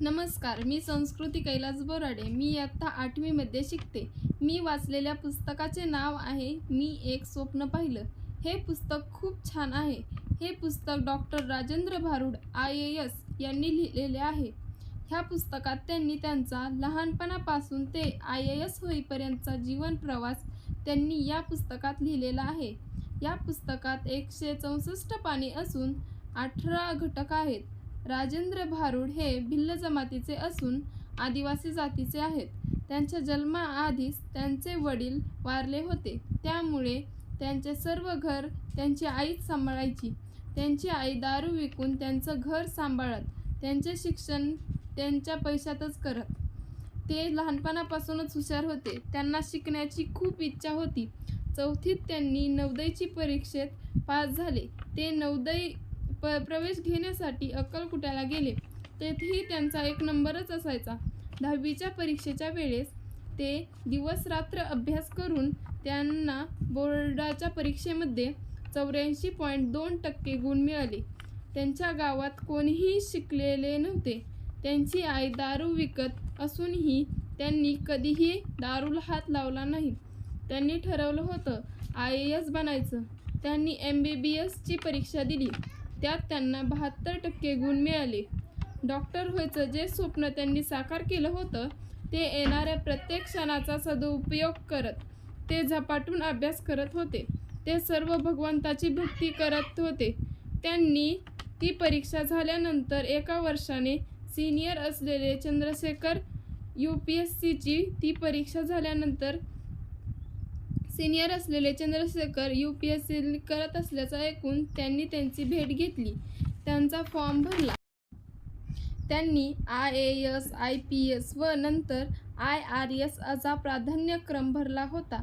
नमस्कार मी संस्कृती कैलास बोराडे. मी आत्ता आठवीमध्ये शिकते. मी वाचलेल्या पुस्तकाचे नाव आहे मी एक स्वप्न पाहिलं. हे पुस्तक खूप छान आहे. हे पुस्तक doctor Rajendra Bharud I A S यांनी लिहिलेले आहे. ह्या पुस्तकात त्यांनी त्यांचा लहानपणापासून ते आय ए एस होईपर्यंतचा जीवन प्रवास त्यांनी या पुस्तकात लिहिलेला आहे. या पुस्तकात एकशे चौसष्ट पाने असून अठरा घटक आहेत. राजेंद्र भारुड हे भिल्ल जमातीचे असून आदिवासी जातीचे आहेत. त्यांच्या जन्माआधीच त्यांचे वडील वारले होते. त्यामुळे त्यांचे सर्व घर त्यांची आईच सांभाळायची. त्यांची आई दारू विकून त्यांचं घर सांभाळत त्यांचे शिक्षण त्यांच्या पैशातच करत. ते लहानपणापासूनच हुशार होते. त्यांना शिकण्याची खूप इच्छा होती. चौथीत त्यांनी नवदयची परीक्षेत पास झाले. ते नवोदय प प्रवेश घेण्यासाठी अक्कलकुट्याला गेले? तेथेही त्यांचा एक नंबरच असायचा. दहावीच्या परीक्षेच्या वेळेस ते दिवस रात्र अभ्यास करून त्यांना बोर्डाच्या परीक्षेमध्ये चौऱ्याऐंशी पॉईंट दोन टक्के गुण मिळाले. त्यांच्या गावात कोणीही शिकलेले नव्हते. त्यांची आई दारू विकत असूनही त्यांनी कधीही दारूला हात लावला नाही. त्यांनी ठरवलं होतं आय ए एस बनायचं. त्यांनी एम बी बी एसची परीक्षा दिली. त्यात त्यांना बहात्तर टक्के गुण मिळाले. डॉक्टर व्हायचं जे स्वप्न त्यांनी साकार केलं होतं ते येणाऱ्या प्रत्येक क्षणाचा सदुपयोग करत ते झपाटून अभ्यास करत होते. ते सर्व भगवंताची भक्ती करत होते. त्यांनी ती परीक्षा झाल्यानंतर एका वर्षाने सिनियर असलेले चंद्रशेखर यू पी एस सीची ती परीक्षा झाल्यानंतर सिनियर असलेले Chandrashekhar U P S C करत असल्याचं ऐकून त्यांनी त्यांची भेट घेतली. त्यांचा फॉर्म भरला. त्यांनी I A S I P S व नंतर आय आर एस असा प्राधान्यक्रम भरला होता.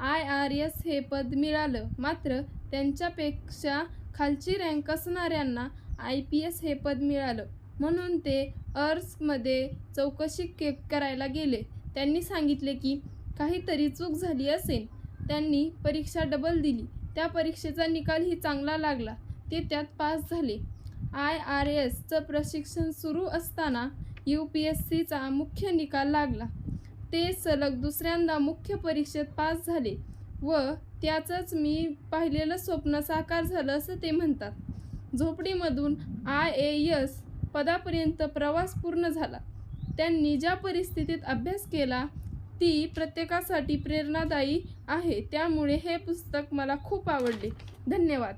आय आर एस हे पद मिळालं. मात्र त्यांच्यापेक्षा खालची रँक असणाऱ्यांना आय पी एस हे पद मिळालं. म्हणून ते अर्समध्ये चौकशी के करायला गेले. त्यांनी सांगितले की काहीतरी चूक झाली असेल. त्यांनी परीक्षा डबल दिली. त्या परीक्षेचा निकालही चांगला लागला. ते त्यात पास झाले. आय आर एसचं प्रशिक्षण सुरू असताना यू पी एस सीचा मुख्य निकाल लागला. ते सलग दुसऱ्यांदा मुख्य परीक्षेत पास झाले व त्याचंच मी पाहिलेलं स्वप्न साकार झालं असं ते म्हणतात. झोपडीमधून आय ए एस पदापर्यंत प्रवास पूर्ण झाला. त्यांनी ज्या परिस्थितीत अभ्यास केला ती प्रत्येकासाठी प्रेरणादायी आहे. त्यामुळे हे पुस्तक मला खूप आवडले. धन्यवाद.